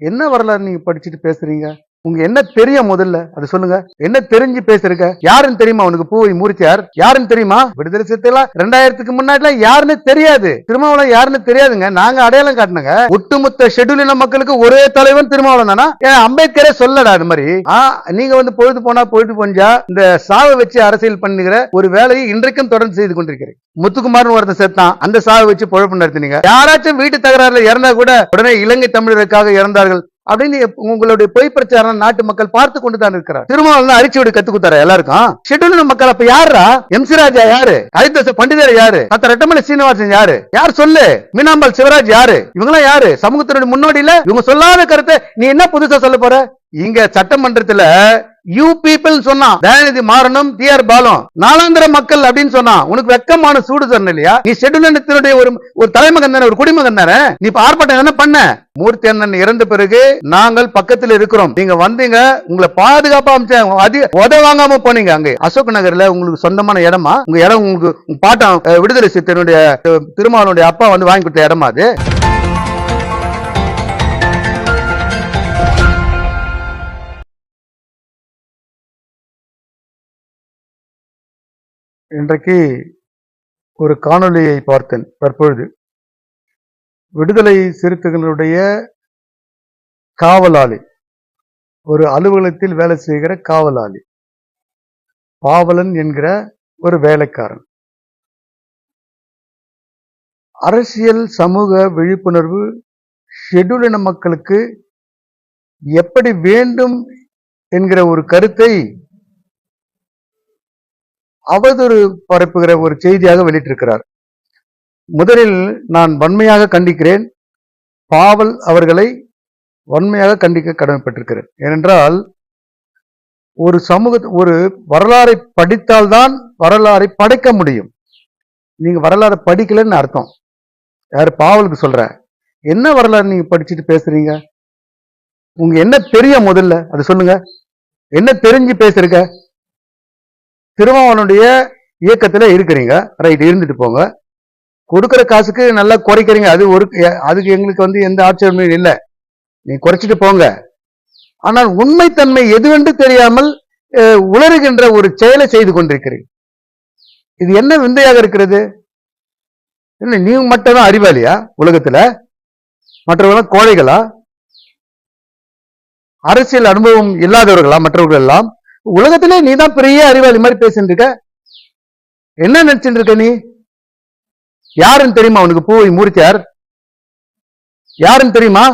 என்ன வரலாறு நீங்கள் படிச்சுட்டு பேசுகிறீங்க உங்க என்ன தெரியும் முதல்ல? அது சொல்லுங்க. என்ன தெரிஞ்சு பேசுறீங்க யாருன்னு தெரியுமா உனக்கு பூவை மூர்த்தியார்? யாருன்னு தெரியுமா? விடுதலை சிறுத்தைலாம் ரெண்டாயிரத்துக்கு முன்னாடி யாருன்னு தெரியாது. திருமாவளம் யாருன்னு தெரியாதுங்க. நாங்க அடையாளம் காட்டினங்க ஒட்டுமொத்த ஷெட்யூலின மக்களுக்கு ஒரே தலைவன் திருமாவளம் தானா? ஏன் அம்பேத்கரே சொல்லடா அது மாதிரி. நீங்க வந்து பொழுது போனா போயிட்டு போஞ்சா இந்த சாவை வச்சு அரசியல் பண்ணுகிற ஒரு வேலையை இன்றைக்கும் தொடர்ந்து செய்து கொண்டிருக்கிறேன். முத்துக்குமார்னு ஒருத்தன் செத்தான். அந்த சாவை வச்சு பொழப்பு நடத்தினீங்க. யாராச்சும் வீட்டு தகராறுல இறந்தா கூட உடனே இலங்கை தமிழருக்காக இறந்தார்கள். அப்படின்னு உங்களுடைய பொய் பிரச்சாரம் நாட்டு மக்கள் பார்த்து கொண்டு தான் இருக்கிறார். திருமாவளவன் அரிச்சுவடி கத்து கொடுத்தாரு எல்லாருக்கும். ஷெட்யூல் மக்கள் அப்ப யாரா எம் சி ராஜா யாரு? ஹரிதாச பண்டிதர் யாரு? மத்த ரெட்டமலை சீனிவாசன் யாரு? யார் சொல்லு? மீனாம்பாள் சிவராஜ் யாரு? இவங்கெல்லாம் யாரு? சமூகத்தினுடைய முன்னோடியில இவங்க சொல்லாத கருத்தை நீ என்ன புதுசா சொல்ல போற? இங்க சட்டமன்றத்துல யூ பீப்பிள் சொன்னா தயாநிதி மாறனும் டி ஆர் பாலம் நாலாந்திர மக்கள் அப்படின்னு சொன்னா உனக்கு வெக்கமான சூடு சொன்ன இல்லையா? நீ ஷெட்யூல் ஒரு ஒரு தலைமகன் தானே ஒரு குடிமகன் தானே? நீ ஆர்ப்பாட்டம் என்ன பண்ண? மூர்த்தி அண்ணன் இறந்த பிறகு நாங்கள் பக்கத்தில் இருக்கிறோம். நீங்க வந்தீங்க உங்களை பாதுகாப்பா அமைச்சேன் அதிக உத வாங்காம போனீங்க அங்க. அசோக் நகர்ல உங்களுக்கு சொந்தமான இடமா? உங்க இடம் உங்களுக்கு பாட்டம் விடுதலை சித்தனுடைய அஹ், திருமாவளுடைய அப்பா வந்து வாங்கி கொடுத்த இடமா அது? இன்றைக்கு ஒரு காணொளியை பார்த்தேன் தற்பொழுது. விடுதலை சிறுத்தைகளுடைய காவலாளி ஒரு அலுவலகத்தில் வேலை செய்கிற காவலாளி பாவலன் என்கிற ஒரு வேலைக்காரன். அரசியல் சமூக விழிப்புணர்வு ஷெட்யூலின மக்களுக்கு எப்படி வேண்டும் என்கிற ஒரு கருத்தை அவதூறு பரப்புகிற ஒரு செய்தியாக வெளியிட்டிருக்கிறார். முதலில் நான் வன்மையாக கண்டிக்கிறேன். பாவல் அவர்களை வன்மையாக கண்டிக்க கடமைப்பட்டிருக்கிறேன். ஏனென்றால் ஒரு சமூக ஒரு வரலாறை படித்தால்தான் வரலாறை படைக்க முடியும். நீங்க வரலாறை படிக்கலன்னு அர்த்தம். யார் பாவலுக்கு சொல்ற? என்ன வரலாறு நீங்க படிச்சுட்டு பேசுறீங்க? உங்க என்ன தெரியும் முதல்ல? அது சொல்லுங்க. என்ன தெரிஞ்சு பேசுறீங்க திருமாவளனுடைய இயக்கத்தில் இருக்கிறீங்க. ரைட் இருந்துட்டு போங்க. கொடுக்குற காசுக்கு நல்லா குறைக்கிறீங்க. அது ஒரு அதுக்கு எங்களுக்கு வந்து எந்த ஆட்சேபமும் இல்லை. நீ குறைச்சிட்டு போங்க. ஆனால் உண்மைத்தன்மை எதுவென்று தெரியாமல் உளறுகின்ற ஒரு செயலை செய்து கொண்டிருக்கிறீங்க. இது என்ன விந்தையாக இருக்கிறது? என்ன நீ மட்டும் தான் அறிவாளியா உலகத்துல? மற்றவர்கள் கோழைகளா? அரசியல் அனுபவம் இல்லாதவர்களா மற்றவர்கள் எல்லாம்? உலகத்திலே நீ தான் பெரிய அறிவாளி மாதிரி பேசிட்டு இருக்க என்ன நினைச்சிட்டு இருக்க நீ? யாருன்னு தெரியுமா உனக்கு பூவை மூர்த்தியார்? யாருன்னு தெரியுமா?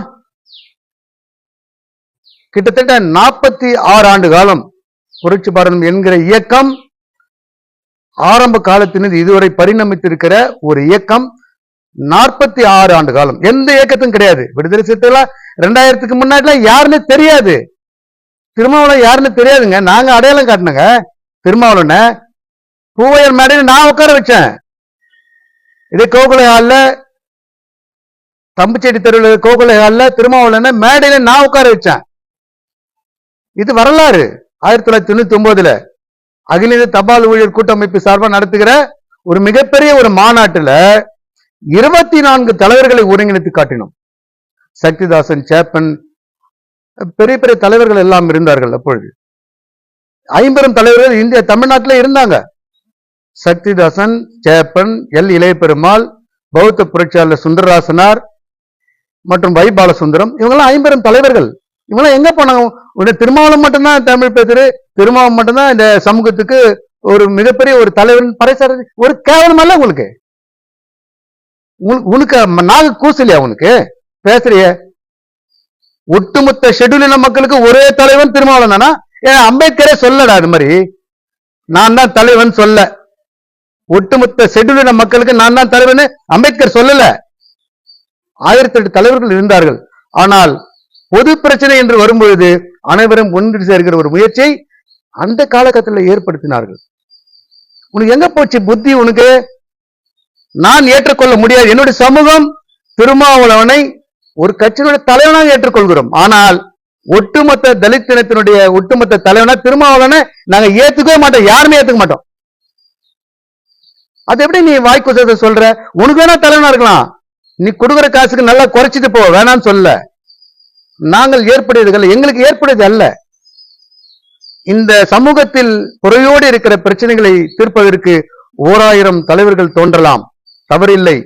கிட்டத்தட்ட நாற்பத்தி ஆறு ஆண்டு காலம் புரட்சி பாரதம் என்கிற இயக்கம் ஆரம்ப காலத்திலிருந்து இதுவரை பரிணமித்திருக்கிற ஒரு இயக்கம் நாற்பத்தி ஆறு ஆண்டு காலம். எந்த இயக்கத்தும் கிடையாது. விடுதலை சிறுத்தைலாம் ரெண்டாயிரத்துக்கு முன்னாடி யாருன்னு தெரியாது. திருமாவளவன் யாருன்னு தெரியாதுங்க. நாங்க அடையாளம் காட்டினங்க திருமாவளவன. பூவையர் மேடையில நான் உட்கார வச்சேன். இதே கோகுலை ஹால்ல தம்புச்செடி தெருவில் கோகுலை ஹால்ல திருமாவளவன மேடையில நான் உட்கார வச்சேன். இது வரலாறு. ஆயிரத்தி தொள்ளாயிரத்தி தொண்ணூத்தி ஒன்பதுல அகில இந்திய தபால் ஊழியர் கூட்டமைப்பு சார்பாக நடத்துகிற ஒரு மிகப்பெரிய ஒரு மாநாட்டுல இருபத்தி நான்கு தலைவர்களை ஒருங்கிணைத்து காட்டினோம். சக்திதாசன் சேப்பன் பெரிய பெரிய தலைவர்கள் எல்லாம் இருந்தார்கள் அப்பொழுது. ஐம்பெரும் தலைவர்கள் இந்திய தமிழ்நாட்டில் இருந்தாங்க. சக்திதாசன் ஜெயப்பன் எல். இளையபெருமாள் பௌத்த புரட்சியாளர் சுந்தரராசனார் மற்றும் வை. பாலசுந்தரம் இவங்கெல்லாம் ஐம்பெரும் தலைவர்கள். இவங்கெல்லாம் எங்க போனாங்க? உடனே திருமாவளம் மட்டும்தான் தமிழ் பேசுறது திருமாவளம் மட்டும்தான் இந்த சமூகத்துக்கு ஒரு மிகப்பெரிய ஒரு தலைவர் பறைசார் ஒரு கேவலமல்ல உங்களுக்கு? உனக்கு- உனக்கு கூசலையா கூசலியா உனக்கு? பேசுறிய. ஒட்டுமொத்த ஷெட்யூலின மக்களுக்கு ஒரே தலைவன் திருமாவளவன் தானா? ஏன் அம்பேத்கரே சொல்லடா அது மாதிரி. நான் தான் தலைவன் சொல்ல. ஒட்டுமொத்த ஷெட்யூலின மக்களுக்கு நான் தான் தலைவன். அம்பேத்கர் சொல்லல. ஆயிரத்தி எட்டு தலைவர்கள் இருந்தார்கள். ஆனால் பொது பிரச்சனை என்று வரும்பொழுது அனைவரும் ஒன்று சேர்க்கிற ஒரு முயற்சியை அந்த காலகட்டத்தில் ஏற்படுத்தினார்கள். உனக்கு எங்க போச்சு புத்தி உனக்கு? நான் ஏற்றுக்கொள்ள முடியாது. என்னுடைய சமூகம் திருமாவளவனை ஒரு கட்சியினுடைய தலைவனாக ஏற்றுக்கொள்கிறோம். ஆனால் ஒட்டுமொத்த தலித் தினத்தினுடைய ஒட்டுமொத்த தலைவனா திருமாவளவனை நாங்க ஏத்துக்கவே மாட்டோம். யாருமே ஏத்துக்க மாட்டோம். அது எப்படி நீ வாய்க்குசத்தை சொல்ற? உனக்கு வேணா தலைவனா இருக்கலாம். நீ கொடுக்குற காசுக்கு நல்லா குறைச்சிட்டு போ. வேணாம்னு சொல்ல. நாங்கள் ஏற்படுவதில்லை எங்களுக்கு ஏற்படுவது அல்ல. இந்த சமூகத்தில் குறையோடு இருக்கிற பிரச்சனைகளை தீர்ப்பதற்கு ஓராயிரம் தலைவர்கள் தோன்றலாம். தவறில்லை.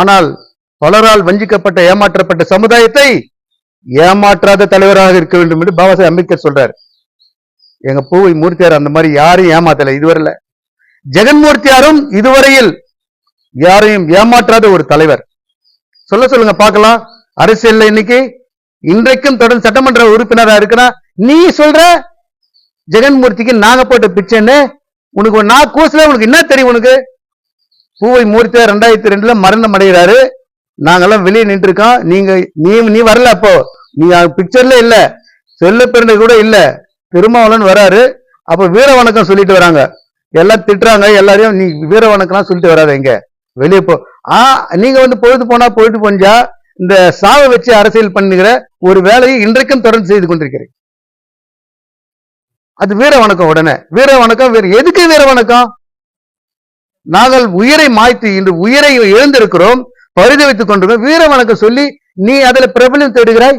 ஆனால் பலரால் வஞ்சிக்கப்பட்ட ஏமாற்றப்பட்ட சமுதாயத்தை ஏமாற்றாத தலைவராக இருக்க வேண்டும் என்று பாபா சாஹேப் அம்பேத்கர் சொல்றாரு. எங்க பூவை மூர்த்தியார் அந்த மாதிரி யாரையும் ஏமாத்தல இதுவரையில. ஜெகன்மூர்த்தியாரும் இதுவரையில் யாரையும் ஏமாற்றாத ஒரு தலைவர். சொல்ல சொல்லுங்க பார்க்கலாம். அரசியல்ல இன்னைக்கு இன்றைக்கும் தொடர்ந்து சட்டமன்ற உறுப்பினரா இருக்கிறா நீ சொல்ற ஜெகன்மூர்த்திக்கு நாங்க போட்ட பிச்சைன்னு உனக்கு நான் கூசல உனக்கு என்ன தெரியும் உனக்கு? பூவை மூர்த்தியார் ரெண்டாயிரத்தி ரெண்டுல மரணம் அடைகிறாரு. நாங்கெல்லாம் வெளியே நின்று இருக்கோம் நீங்க நீ நீ வரல அப்போ. நீ பிக்சர்ல இல்ல. செல்ல பிறந்த கூட இல்ல. திருமாவளவன் வராரு. அப்ப வீர வணக்கம் சொல்லிட்டு வராங்க. எல்லாம் திட்டுறாங்க. எல்லாரையும் நீ வீர வணக்கம்லாம் சொல்லிட்டு வராத இங்க. வெளியே போ. ஆ நீங்க வந்து பொழுது போனா போயிட்டு போஞ்சா இந்த சாவை வச்சு அரசியல் பண்ணுகிற ஒரு வேலையை இன்றைக்கும் தொடர்ந்து செய்து கொண்டிருக்கிறேன். அது வீர வணக்கம் உடனே. வீர வணக்கம் வேறு எதுக்கு வீர வணக்கம்? நாங்கள் உயிரை மாய்த்து இன்று உயிரை இழந்திருக்கிறோம் வைத்துக் கொண்டு வீர வணக்கம் சொல்லி நீ அதுல பிரபலம் தேடுகிறாய்?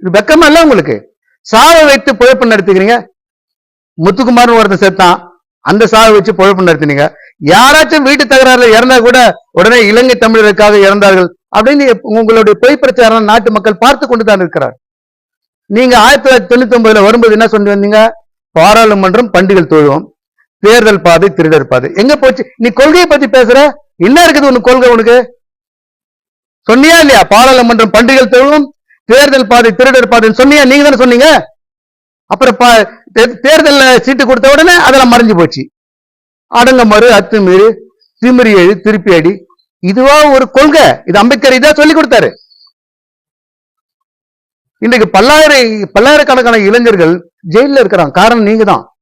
வெக்கமா இல்ல உங்களுக்கு? சாவை வைத்து பிழைப்பு நடத்துக்கிறீங்க முத்துக்குமார்னு ஒருத்தன் செத்தான். அந்த சாவை வச்சு பிழைப்பு நடத்தினீங்க. யாராச்சும் வீட்டு தகராறுல இறந்தா கூட உடனே இலங்கை தமிழருக்காக இறந்தார்கள் அப்படின்னு உங்களுடைய பொய் பிரச்சாரம் நாட்டு மக்கள் பார்த்து கொண்டு தான் இருக்கிறார். நீங்க ஆயிரத்தி தொள்ளாயிரத்தி தொண்ணூத்தி ஒன்பதுல வரும்போது என்ன சொல்லி வந்தீங்க? பாராளுமன்றம் பண்டிகள் தொழுவோம் தேர்தல் பாதை திருடர் பாதை. எங்க போச்சு? நீ கொள்கையை பத்தி பேசுற? என்ன இருக்குது உனக்கு கொள்கை உனக்கு? சொன்னியா இல்லையா? பாராளுமன்றம் பன்றிகள் தொழுவோம் தேர்தல் பாதை திருடர் பாதைன்னு சொன்னியா? நீங்க தானே சொன்னீங்க? அப்புறம் பா- தேர்தல்ல சீட்டு கொடுத்த உடனே அதெல்லாம் மறைஞ்சு போச்சு. அடங்க மறு அத்துமீறு திமிரி எழு திருப்பி அடி. இதுவா ஒரு கொள்கை. இது அம்பேத்கர் இதா சொல்லி கொடுத்தாரு. இன்றைக்கு பல்லாயிர பல்லாயிரக்கணக்கான இளைஞர்கள் ஜெயில இருக்கிறாங்க. காரணம் நீங்க தான்.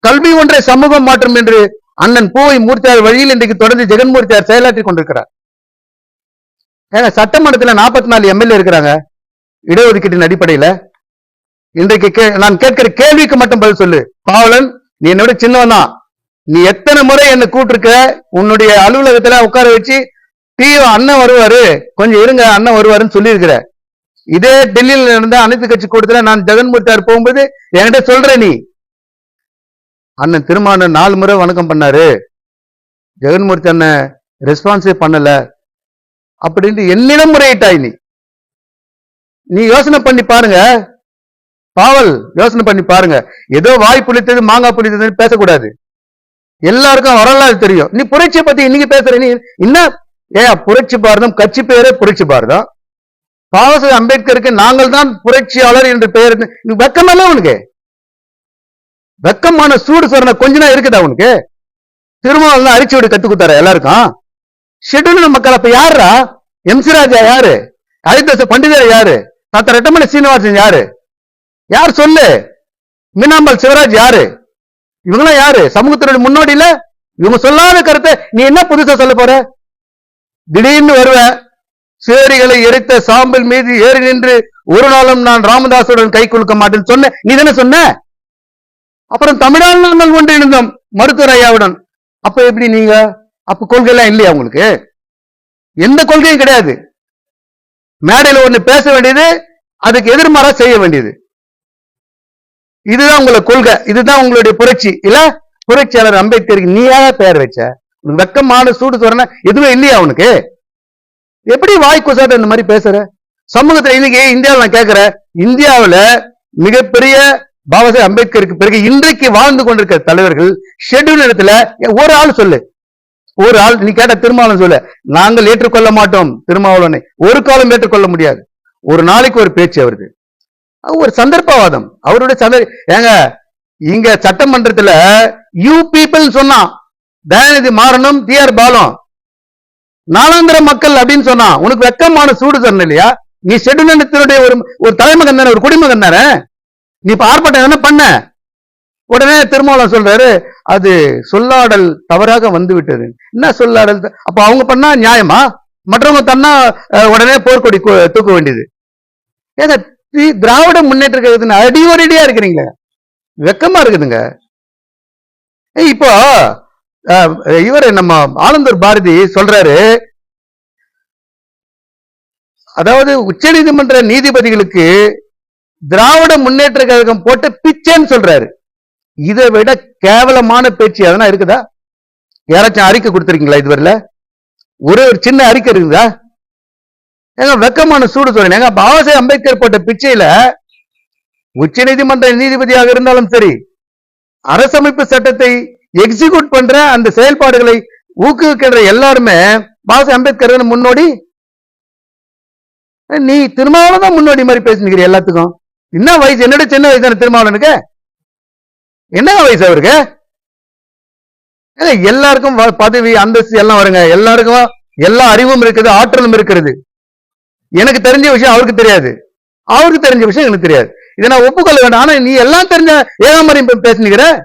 கல்வி ஒன்றை சமூகம் மாற்றும் என்று அண்ணன் பூவை மூர்த்தியார் வழியில் இன்றைக்கு தொடர்ந்து ஜெகன்மூர்த்தியார் செயலாற்றி கொண்டிருக்கிறார். ஏங்க சட்டமன்றத்துல நாற்பத்தி நாலு எம்எல்ஏ இருக்கிறாங்க. இடஒதுக்கீட்டின் அடிப்படையில. இன்றைக்கு கே- நான் கேட்கிற கேள்விக்கு மட்டும் பதில் சொல்லு. பாவலன் நீ என்னோட சின்னவன் தான் நீ எத்தனை முறை என்னை கூட்டிருக்க? உன்னுடைய அலுவலகத்துல உட்கார வச்சு டீ அண்ணன் வருவாரு. கொஞ்சம் இருங்க அண்ணன் வருவாருன்னு சொல்லியிருக்கிற. இதே டெல்லியில் இருந்த அனைத்து கட்சி கூட்டத்துல நான் ஜெகன்மூர்த்தியார் போகும்போது என்கிட்ட சொல்ற நீ. அண்ணன் திருமாவளவன் நாலு முறை வணக்கம் பண்ணாரு. ஜெகன்மூர்த்தி அண்ணன் ரெஸ்பான்ஸே பண்ணல. அப்படின்ட்டு என்னிடம் முறையிட்டாய் நீ. நீ யோசனை பண்ணி பாருங்க. பாவல் யோசனை பண்ணி பாருங்க. ஏதோ வாய் புளித்தது மாங்காய் புளித்ததுன்னு பேசக்கூடாது. எல்லாருக்கும் வரலாறு தெரியும். நீ புரட்சியை பத்தி இன்னைக்கு பேசுற நீ என்ன ஏ புரட்சி பாரதம் கட்சி பேரே புரட்சி பாரதம். பாபாசாஹேப் அம்பேத்கருக்கு நாங்கள் தான் புரட்சியாளர் என்று பெயர் வெக்கமல்ல உனக்கு? வெக்கமான சூடு சொரண கொஞ்ச நாள் இருக்குதா உனக்கு? திருமாவளம் தான் அரிச்சு விட கத்து கொடுத்தாரு எல்லாருக்கும்? ஷெட்யூல் மக்கள் அப்ப யாருடா எம் சிராஜா யாரு? அரிதாச பண்டிதர் யாரு? தத்த ரெட்டமணி சீனிவாசன் யாரு? யார் சொல்லு? மீனாம்பல் சிவராஜ் யாரு? இவங்களாம் யாரு? சமூகத்தினுடைய முன்னோடி இவங்க சொல்லாத கருத்தை நீ என்ன புதுசா சொல்ல போற? திடீர்னு வருவ. சேரிகளை எரித்த சாம்பல் மீது ஏறி நின்று ஒரு நாளும் நான் ராமதாசுடன் கை கொடுக்க மாட்டேன்னு சொன்ன. நீ தானே சொன்ன? அப்புறம் தமிழ்நாடு நாங்கள் ஒன்றிணைந்தோம் மருத்துவர் ஐயாவுடன். அப்ப எப்படி நீங்க? அப்ப கொள்கை எல்லாம் இல்லையா உங்களுக்கு? எந்த கொள்கையும் கிடையாது. மேடையில ஒண்ணு பேச வேண்டியது அதுக்கு எதிர்மாறா செய்ய வேண்டியது. இதுதான் உங்களோட கொள்கை. இதுதான் உங்களுடைய புரட்சி. இல்ல புரட்சியாளர் அம்பேத்கருக்கு நீயா பெயர் வச்ச உனக்கு வெக்கமான சூடு சொரண எதுவும் இல்லையா உனக்கு எப்படி வாய் குசாத இந்த மாதிரி பேசுற? சமூகத்துல இன்னைக்கு இந்தியாவில் நான் கேட்கிறேன் இந்தியாவில் மிகப்பெரிய பாபா சாஹேப் அம்பேத்கருக்கு பிறகு இன்றைக்கு வாழ்ந்து கொண்டிருக்கிற தலைவர்கள் ஷெட்யூல் இடத்துல ஒரு ஆள் சொல்லு. ஒரு ஆள் நீ கேட்ட திருமாவளவன் சொல்லு நாங்கள் ஏற்றுக்கொள்ள மாட்டோம் திருமாவளவனை. ஒரு காலம் ஏற்றுக்கொள்ள முடியாது. ஒரு நாளைக்கு ஒரு பேச்சு அவருக்கு. ஒரு சந்தர்ப்பவாதம். அவருடைய சந்தர் ஏங்க இங்க சட்டமன்றத்துல யூ பீப்புள் சொன்னான் தயாநிதி மாறனும் டி ஆர் பாலம் நாலாந்திர மக்கள் அப்படின்னு சொன்னா உனக்கு வெக்கமான சூடு சொன்ன இல்லையா? நீ ஷெட்யூலினத்தினுடைய ஒரு ஒரு தலைமகன் தானே ஒரு குடிமகன் தானே? நீ இப்ப ஆர்ப்பாட்டம் என்ன பண்ண. உடனே திருமாவளவன் சொல்றாரு அது சொல்லாடல் தவறாக வந்து விட்டது என்ன சொல்லாடல் அப்ப அவங்க பண்ணா நியாயமா? மற்றவங்க தன்னா உடனே போர்க்கொடி தூக்க வேண்டியது. ஏங்க திராவிட முன்னேற்ற கழகத்தின் அடிவரடியா இருக்கிறீங்க. வெக்கமா இருக்குதுங்க. ஏய், இப்போ இவர் நம்ம ஆனந்தூர் பாரதி சொல்றாரு அதாவது உச்சநீதிமன்ற நீதிபதிகளுக்கு திராவிட முன்னேற்ற கழகம் போட்ட பிச்சைன்னு சொல்றாரு. இதை விட கேவலமான பேச்சு எதனா இருக்குதா? யாராச்சும் அறிக்கை கொடுத்துருக்கீங்களா இதுவரையில? ஒரே ஒரு சின்ன அறிக்கை இருக்குதா? ஏங்க வெக்கமான சூடு சொல்றேன் ஏங்க பாபா அம்பேத்கர் போட்ட பிச்சையில உச்ச நீதிமன்ற நீதிபதியாக இருந்தாலும் சரி அரசமைப்பு சட்டத்தை எக்ஸிக்யூட் பண்ற அந்த செயல்பாடுகளை ஊக்குவிக்கின்ற எல்லாருமே பாபா அம்பேத்கர் முன்னோடி? நீ திருமாவளவன் தான் முன்னோடி மாதிரி பேசுனீங்க எல்லாத்துக்கும். என்ன வயசு? என்னோட சின்ன வயசு தானே திருமாவளவனுக்கு? என்ன வயசு அவருக்கு? எல்லாருக்கும் வ- பதவி அந்தஸ்து எல்லாம் வருங்க. எல்லாருக்கும் எல்லா அறிவும் இருக்குது ஆற்றலும் இருக்கிறது. எனக்கு தெரிஞ்ச விஷயம் அவருக்கு தெரியாது. அவருக்கு தெரிஞ்ச விஷயம் எனக்கு தெரியாது. இதை நான் ஒப்புக்கொள்ள வேண்டாம். ஆனா நீ எல்லாம் தெரிஞ்ச ஏகாமரி பேசினுக்கிற?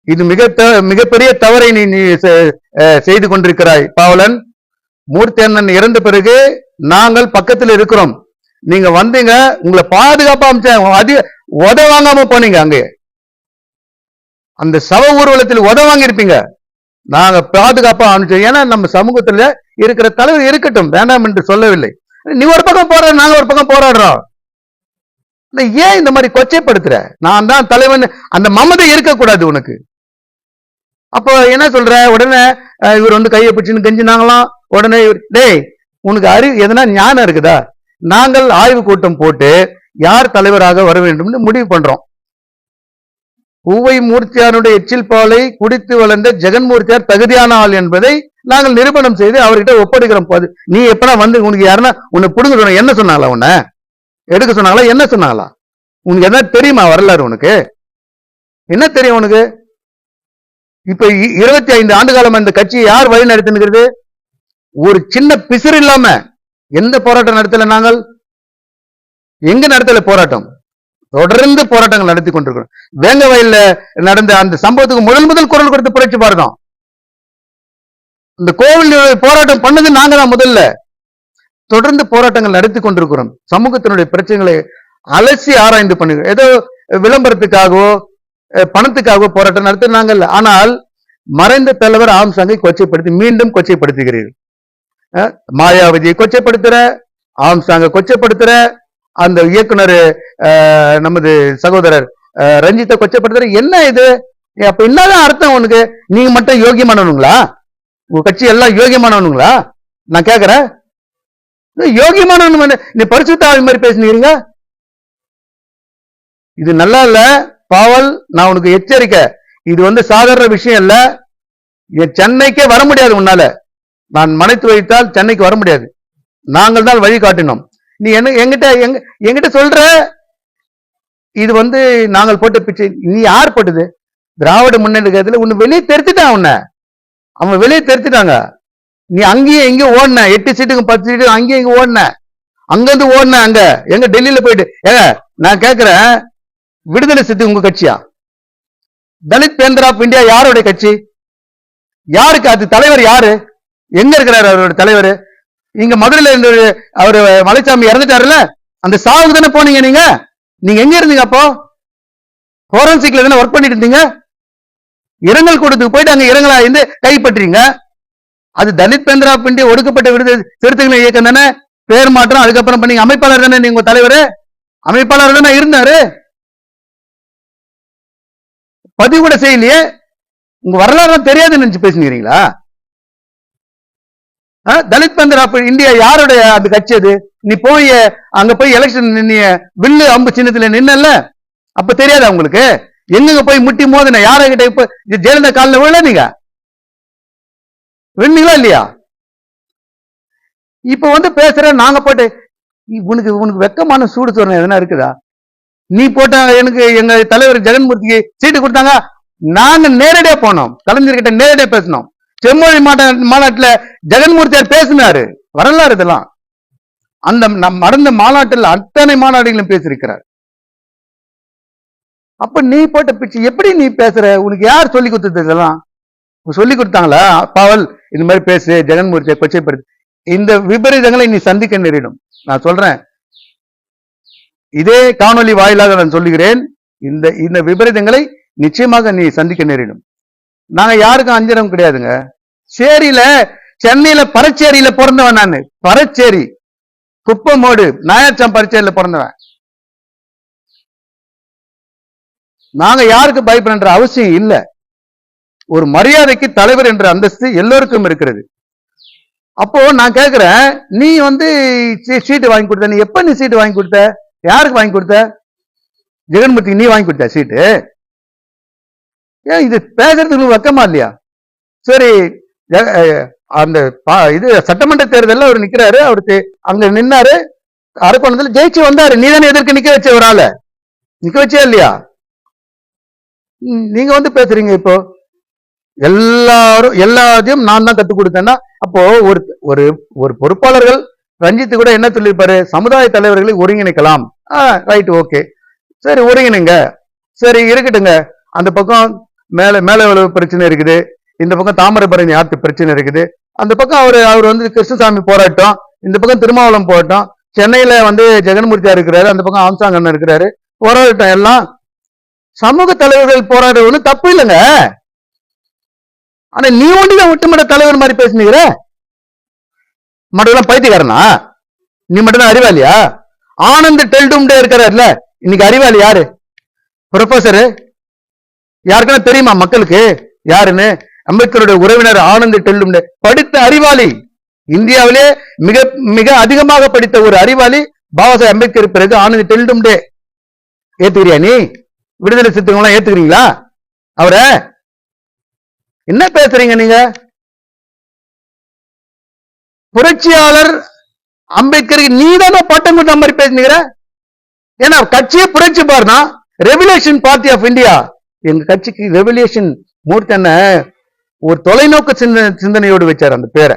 இது மிக த- மிகப்பெரிய தவறை நீ நீ செ- அஹ் செய்து கொண்டிருக்கிறாய் பாவலன். மூர்த்தி அண்ணன் இறந்த பிறகு நாங்கள் பக்கத்தில் இருக்கிறோம். நீங்க வந்தீங்க உங்களை பாதுகாப்பா அமைச்சேன். அதிக உத வாங்காம போனீங்க அங்கே. அந்த சவ ஊர்வலத்தில் உத வாங்கியிருப்பீங்க. நாங்க பாதுகாப்பா அனுப்பிச்சோம் ஏன்னா நம்ம சமூகத்துல இருக்கிற தலைவர் இருக்கட்டும் வேண்டாம் என்று சொல்லவில்லை. நீ ஒரு பக்கம் போற நாங்க ஒரு பக்கம் போராடுறோம். ஏன் இந்த மாதிரி கொச்சைப்படுத்துற? நான் தான் தலைவன். அந்த மமதை இருக்கக்கூடாது உனக்கு. அப்போ என்ன சொல்ற? உடனே இவர் வந்து கையை பிடிச்சுன்னு கெஞ்சினாங்களாம். உடனே இவர் டேய் உனக்கு அறிவு எதனா ஞானம் இருக்குதா? நாங்கள் ஆய்வு கூட்டம் போட்டு யார் தலைவராக வர வேண்டும்னு முடிவு பண்றோம். பூவை மூர்த்தியாருடைய எச்சில் பாலை குடித்து வளர்ந்த ஜெகன்மூர்த்தியார் தகுதியான ஆள் என்பதை நாங்கள் நிரூபணம் செய்து அவர்கிட்ட ஒப்படைக்கிறோம். போது நீ எப்பனா வந்து உனக்கு யாருன்னா உன்னை புடுங்க என்ன சொன்னாங்களா உன்னை? எடுக்க சொன்னாங்களா என்ன சொன்னாங்களா உனக்கு என்ன தெரியுமா வரலாறு உனக்கு? என்ன தெரியும் உனக்கு? இப்ப இருபத்தி ஐந்து ஆண்டு காலம் இந்த கட்சியை யார் வழி நடத்தினுக்கிறது ஒரு சின்ன பிசிறு இல்லாம எந்த போராட்டம் நடத்தல நாங்கள்? எங்க நடத்தல போராட்டம்? தொடர்ந்து போராட்டங்கள் நடத்தி கொண்டிருக்கிறோம். வேங்க வயல்ல நடந்த அந்த சம்பவத்துக்கு முதல் முதல் குரல் கொடுத்த புரட்சி பாரதம். இந்த கோவில் போராட்டம் பண்ணது நாங்க தான் முதல்ல. தொடர்ந்து போராட்டங்கள் நடத்தி கொண்டிருக்கிறோம். சமூகத்தினுடைய பிரச்சனைகளை அலசி ஆராய்ந்து பண்ணுகிறோம் ஏதோ விளம்பரத்துக்காகவோ பணத்துக்காகவோ போராட்டம் நடத்தினாங்கல்ல ஆனால் மறைந்த தலைவர் ஆம்சாங்கை கொச்சைப்படுத்தி மீண்டும் கொச்சைப்படுத்துகிறீர்கள். மாயாவதியை கொச்சைப்படுத்துற ஆம்சாங்க கொச்சைப்படுத்துற அந்த இயக்குனர் நமது சகோதரர் ரஞ்சித்தை கொச்சைப்படுத்துற என்ன இது? அப்ப என்னதான் அர்த்தம் உனக்கு? நீங்க மட்டும் யோகியமானவனுங்களா உங்க கட்சி எல்லாம் யோகியமானவனுங்களா நான் கேக்குறேன். யோகியமானவன் வந்து நீ பரிசுத்த மாதிரி பேசுனீங்க. இது நல்லா இல்ல. பாவல் நான் உனக்கு எச்சரிக்கை. இது வந்து சாதாரண விஷயம் இல்ல. என் சென்னைக்கே வர முடியாது உன்னால. நான் மனைத்து வைத்தால் சென்னைக்கு வர முடியாது. நாங்கள் தான் வழி காட்டினோம். நீ என்ன எங்கிட்ட எங்க எங்கிட்ட சொல்ற? இது வந்து நாங்கள் போட்ட பிச்சை. நீ யார் போட்டது? திராவிட முன்னேற்ற உன்னை வெளியே தெரித்துட்டான் உன்னை. அவன் வெளியே தெரித்துட்டாங்க. நீ அங்கேயும் எங்கேயும் ஓடின. எட்டு சீட்டுக்கு பத்து சீட்டுக்கு அங்கேயும் இங்கே ஓடின. அங்கிருந்து ஓடின அங்க. எங்க டெல்லியில போயிட்டு. ஏ நான் கேட்கிறேன் விடுதலை சித்து உங்க கட்சியா? தலித் பேந்தர் ஆஃப் இந்தியா யாருடைய கட்சி? யாருக்கு? அது தலைவர் யாரு? எங்க இருக்கிறாரு அவரோட தலைவர்? இங்க மதுரையில இருந்து அவரு மலைச்சாமி இறந்துட்டாருல அந்த சாவுக்கு தானே போனீங்க நீங்க? நீங்க எங்க இருந்தீங்க அப்போ? போரன்சிக்ல தானே ஒர்க் பண்ணிட்டு இருந்தீங்க? இரங்கல் கூட்டத்துக்கு போயிட்டு அங்க இரங்கலா இருந்து கைப்பற்றீங்க அது தலித் பேந்திரா பிண்டி ஒடுக்கப்பட்ட விருது சிறுத்தைகளை இயக்கம் தானே? பேர் மாற்றம் அதுக்கப்புறம் பண்ணீங்க அமைப்பாளர் தானே நீங்க தலைவர்? அமைப்பாளர் தானே இருந்தாரு? பதிவு கூட செய்யலையே? உங்க வரலாறு தெரியாதுன்னு நினைச்சு பேசுனீங்களா? தலித் பந்தர் அப்ப இந்தியா யாருடைய அந்த கட்சி அது? நீ போய் அங்க போய் எலெக்ஷன் நின்னிய வில்லு அம்பு சின்னத்துல நின்னல அப்ப தெரியாதா உங்களுக்கு? எங்கெங்க போய் முட்டி மோதின? யாரகிட்ட இப்ப ஜெயலலிதா காலில் விழல நீங்க? விழுந்தீங்களா இல்லையா? இப்ப வந்து பேசுற நாங்க போட்டு உனக்கு உனக்கு வெக்கமான சூடு சொன்ன எதனா இருக்குதா? நீ போட்ட எனக்கு எங்க தலைவர் ஜெகன்மூர்த்திக்கு சீட்டு கொடுத்தாங்க. நாங்க நேரடியா போனோம். கலைஞர்கிட்ட நேரடியா பேசினோம். செம்மொழி மாநா மாநாட்டுல ஜெகன்மூர்த்தியார் பேசினாரு? வரலாறு இதெல்லாம். அந்த நம் நடந்த மாநாட்டில் அத்தனை மாநாடுகளும் பேசியிருக்கிறார். அப்ப நீ போட்ட பிச்சை எப்படி நீ பேசுற? உனக்கு யார் சொல்லி கொடுத்தது இதெல்லாம்? சொல்லி கொடுத்தாங்களா? பாவல் இந்த மாதிரி பேசு ஜெகன்மூர்த்தியை கொச்சைப்படுத்து. இந்த விபரீதங்களை நீ சந்திக்க நேரிடும். நான் சொல்றேன். இதே காணொலி வாயிலாக நான் சொல்லுகிறேன். இந்த இந்த விபரீதங்களை நிச்சயமாக நீ சந்திக்க நேரிடும். நாங்க யாருக்கும் அஞ்சனம் கிடையாதுங்க. சேரியில சென்னையில பரச்சேரியில பிறந்தவன் நானு. பரச்சேரி. குப்பமோடு நாயாச்சம் பரச்சேரியில பிறந்தவன். நாங்க யாருக்கு பயப்படுற அவசியம் இல்ல. ஒரு மரியாதைக்கு தலைவர் என்ற அந்தஸ்து எல்லோருக்கும் இருக்கிறது. அப்போ நான் கேட்கிறேன் நீ வந்து சீட்டு வாங்கி கொடுத்த நீ எப்ப நீ சீட்டு வாங்கி கொடுத்த? யாருக்கு வாங்கி கொடுத்த? ஜெகன்மூர்த்திக்கு நீ வாங்கி கொடுத்த சீட்டு. ஏன் இது பேசுறதுக்கு வெக்கமா இல்லையா? சரி அந்த பா- இது சட்டமன்ற தேர்தலில் அவர் நிக்கிறாரு. அவருக்கு அங்க நின்னாரு. அரக்கோணத்துல ஜெயிச்சு வந்தாரு. நீ தானே எதிர்க்க நிக்க வச்ச ஒரு ஆளை. நிக்க வச்சே இல்லையா? ம், நீங்க வந்து பேசுறீங்க இப்போ. எல்லாரும் எல்லாத்தையும் நான் தான் கத்துக் கொடுத்தேன்னா அப்போ ஒரு ஒரு ஒரு பொறுப்பாளர்கள் ரஞ்சித்து கூட என்ன சொல்லியிருப்பாரு? சமுதாய தலைவர்களை ஒருங்கிணைக்கலாம். ரைட் ஓகே சரி ஒருங்கிணைங்க. சரி இருக்கட்டுங்க. அந்த பக்கம் மேல மேல பிரச்சனை இருக்குது. இந்த பக்கம் தாமிரபரணி ஆத்து பிரச்சனை இருக்குது. அந்த பக்கம் அவர் அவர் வந்து கிருஷ்ணசாமி போராட்டம். இந்த பக்கம் திருமாவளம் போராட்டம். சென்னையில வந்து ஜெகன்மூர்த்தியா இருக்கிறாரு? அந்த பக்கம் ஆம்சாங்கண்ணன் இருக்கிறாரு. போராட்டம் எல்லாம் சமூக தலைவர்கள் போராடுறது ஒன்றும் தப்பு இல்லைங்க. ஆனா நீ ஒண்டிதான் ஒட்டுமொத்த தலைவர் மாதிரி பேசுனீங்க மட்டும் பைத்தியக்காரனா? நீ மட்டும்தான் அறிவாளியா? ஆனந்த் டெல்டும்டே இருக்கிறார்ல. இன்னைக்கு அறிவாளி யாரு? ப்ரொஃபஸரு யாருக்குன்னா தெரியுமா மக்களுக்கு? யாருன்னு? அம்பேத்கருடைய உறவினர் ஆனந்த் டெல்லும் படித்த அறிவாளி. இந்தியாவிலே மிக மிக அதிகமாக படித்த ஒரு அறிவாளி பாபா சாஹேப் அம்பேத்கர் பிறகு ஆனந்த் டெல்டும்டே ஏத்துக்கிறியா நீ? விடுதலை சித்தங்களாம் ஏத்துக்கிறீங்களா? அவரை? என்ன பேசுறீங்க நீங்க? புரட்சியாளர் அம்பேத்கருக்கு நீ தானே பட்டம் கொடுத்த மாதிரி பேசுனீங்க ஏன்னா கட்சியே புரட்சி பாருனா ரெவல்யூஷன் பார்ட்டி ஆஃப் இந்தியா எங்க கட்சிக்கு ரெவல்யூஷன் மூர்த்தன ஒரு தொலைநோக்கு சிந்தனை சிந்தனையோடு வச்சார் அந்த பேரை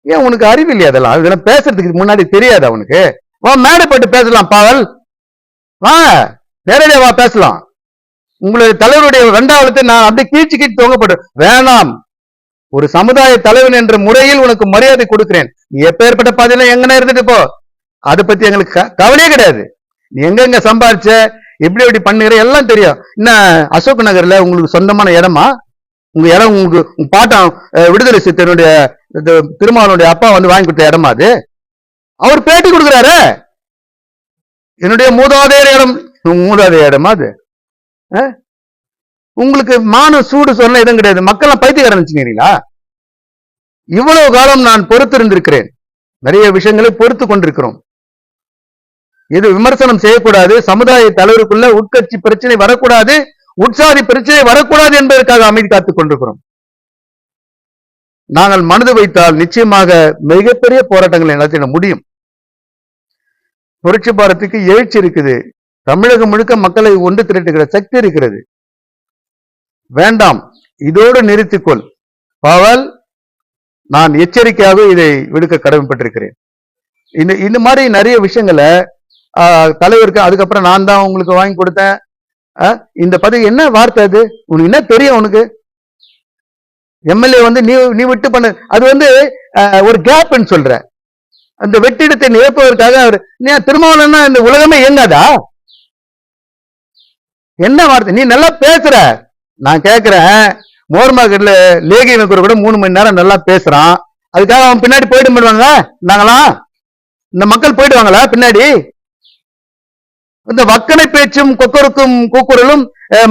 ஏன் உனக்கு அறிவு இல்லையா அதெல்லாம்? இதெல்லாம் பேசுறதுக்கு முன்னாடி தெரியாது அவனுக்கு. வா மேடைப்பட்டு பேசலாம் பாவல். வா நேரடியா வா பேசலாம். உங்களுடைய தலைவருடைய ரெண்டாவது நான் அப்படியே கீழ்ச்சி கீழ்ச்சி தொங்கப்பட்டு வேணாம். ஒரு சமுதாய தலைவன் என்ற முறையில் உனக்கு மரியாதை கொடுக்கிறேன். நீ எப்பேற்பட்ட பாதையில எங்கன்னா இருந்துட்டு போ. அதை பத்தி எங்களுக்கு க- கவலையே கிடையாது. நீ எங்கெங்க சம்பாரிச்ச? எப்படி எப்படி பண்ணுகிற? எல்லாம் தெரியும். என்ன அசோக் நகர்ல உங்களுக்கு சொந்தமான இடமா? உங்க இடம் உங்களுக்கு உங்க பாட்டம் விடுதலை சித்தனுடைய திருமாவனுடைய அப்பா வந்து வாங்கி கொடுத்த இடமா அது? அவர் பேட்டி கொடுக்குறாரு? என்னுடைய மூதாதையர் இடம். மூதாதைய இடமா அது? உங்களுக்கு மான சூடு சொன்ன எதுவும் கிடையாது. மக்கள்லாம் பைத்தியக்காரன் நினைச்சுக்கிறீங்களா? இவ்வளவு காலம் நான் பொறுத்திருந்திருக்கிறேன். நிறைய விஷயங்களை பொறுத்து கொண்டிருக்கிறோம். இது விமர்சனம் செய்யக்கூடாது. சமுதாய தலைவருக்குள்ள உட்கட்சி பிரச்சனை வரக்கூடாது. உட்சாதி பிரச்சனை வரக்கூடாது என்பதற்காக அமைதி காத்துக் கொண்டிருக்கிறோம். நாங்கள் மனது வைத்தால் நிச்சயமாக மிகப்பெரிய போராட்டங்களை நடத்திட முடியும். புரட்சி பாரத்துக்கு எழுச்சி இருக்குது. தமிழகம் முழுக்க மக்களை ஒன்று திரட்டுகிற சக்தி இருக்கிறது. வேண்டாம். இதோடு நிறுத்திக்கொள். பாவல் நான் எச்சரிக்கையாக இதை விடுக்க கடமைப்பட்டிருக்கிறேன். இந்த இந்த மாதிரி நிறைய விஷயங்களை ஆஹ், தலைவருக்கு அதுக்கப்புறம் நான் தான் உங்களுக்கு வாங்கி கொடுத்தேன். இந்த பதவி என்ன வார்த்தை அது? உனக்கு என்ன தெரியும் உனக்கு? எம்எல்ஏ வந்து நீ நீ விட்டு பண்ண அது வந்து ஒரு கேப்னு சொல்ற. அந்த வெற்றிடத்தை நிரப்புவதற்காக அவர் நீ திருமாவளன்னா இந்த உலகமே இயங்காதா? என்ன வார்த்தை? நீ நல்லா பேசுற. நான் கேட்கிறேன் மோர் மார்க்கெட்ல லேகி வைக்கிற கூட மூணு மணி நேரம் நல்லா பேசுறான். அதுக்காக அவன் பின்னாடி போயிட்டு பண்ணுவாங்க நாங்களாம் இந்த மக்கள் போயிடுவாங்களா பின்னாடி? இந்த வக்கனை பேச்சும் கொக்கருக்கும் கூக்குரலும்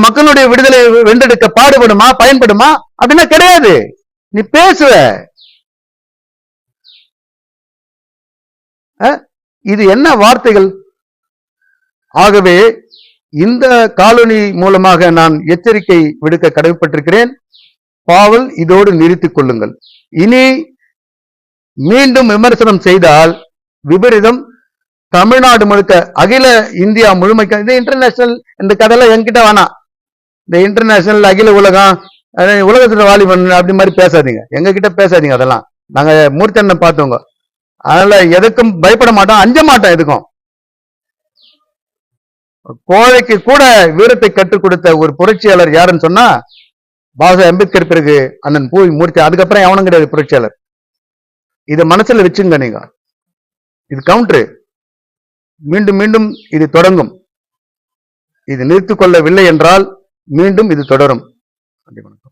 மக்களுடைய விடுதலை வென்றெடுக்க பாடுபடுமா பயன்படுமா? அப்படின்னா கிடையாது. நீ பேசுவ. இது என்ன வார்த்தைகள்? ஆகவே இந்த காலனி மூலமாக நான் எச்சரிக்கை விடுக்க கடமைப்பட்டிருக்கிறேன். பாவல் இதோடு நிறுத்திக் கொள்ளுங்கள். இனி மீண்டும் விமர்சனம் செய்தால் விபரீதம் தமிழ்நாடு முழுக்க அகில இந்தியா முழுமைக்க இந்த இன்டர்நேஷனல் இந்த கதையெல்லாம் என்கிட்ட வேணாம். இந்த இன்டர்நேஷனல் அகில உலகம் உலகத்துல வாலிபன் அப்படி மாதிரி பேசாதீங்க. எங்க கிட்ட பேசாதீங்க அதெல்லாம். நாங்க மூர்த்தண்ணன் பார்த்தவங்க அதனால எதுக்கும் பயப்பட மாட்டோம் அஞ்ச மாட்டோம் எதுக்கும். கோழைக்கு கூட வீரத்தை கற்றுக் கொடுத்த ஒரு புரட்சியாளர் யாருன்னு சொன்னா பாபா அம்பேத்கர் பிறகு அண்ணன் பூவி மூர்த்தி. அதுக்கப்புறம் எவனும் கிடையாது புரட்சியாளர். இதை மனசுல வச்சுங்க நீங்க. இது கவுண்டரு மீண்டும் மீண்டும் இது தொடங்கும். இது நிறுத்திக் கொள்ளவில்லை என்றால் மீண்டும் இது தொடரும். நன்றி வணக்கம்.